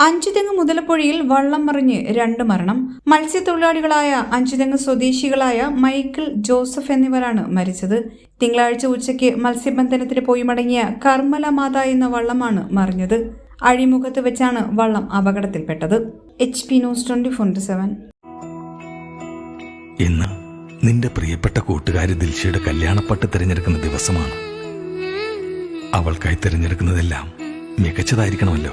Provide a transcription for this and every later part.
അഞ്ചുതെങ്ങ് മുതലപ്പുഴയിൽ വള്ളം മറിഞ്ഞ് രണ്ട് മരണം. മത്സ്യത്തൊഴിലാളികളായ അഞ്ചുതെങ്ങ് സ്വദേശികളായ മൈക്കിൾ ജോസഫ് എന്നിവരാണ് മരിച്ചത്. തിങ്കളാഴ്ച ഉച്ചയ്ക്ക് മത്സ്യബന്ധനത്തിന് പോയി മടങ്ങിയ കർമ്മല മാത എന്ന വള്ളമാണ് മറിഞ്ഞത്. അഴിമുഖത്ത് വെച്ചാണ് വള്ളം അപകടത്തിൽപ്പെട്ടത്. H P news twenty four seven. ഇന്ന് നിന്റെ പ്രിയപ്പെട്ട കൂട്ടുകാരി ദിൽഷയുടെ കല്യാണപ്പട്ട് തിരഞ്ഞെടുക്കുന്ന ദിവസമാണ്. അവൾക്കായി തിരഞ്ഞെടുക്കുന്നതെല്ലാം മികച്ചതായിരിക്കണമല്ലോ.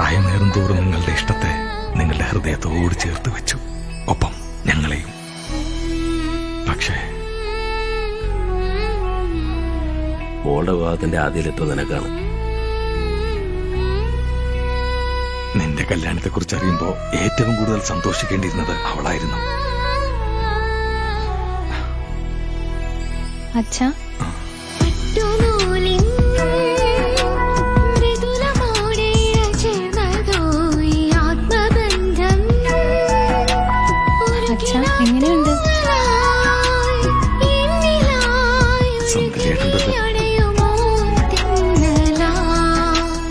പ്രായമേറും തോറും നിങ്ങളുടെ ഇഷ്ടത്തെ നിങ്ങളുടെ ഹൃദയത്തോട് ചേർത്ത് വെച്ചു. ഒപ്പം ഞങ്ങളെയും. പക്ഷേ മോളുടെ വിവാഹത്തിന്റെ ആദ്യയിലെത്തും നിനക്കാണ്. നിന്റെ കല്യാണത്തെക്കുറിച്ച് അറിയുമ്പോ ഏറ്റവും കൂടുതൽ സന്തോഷിക്കേണ്ടിയിരുന്നത് അവളായിരുന്നു. അച്ഛാ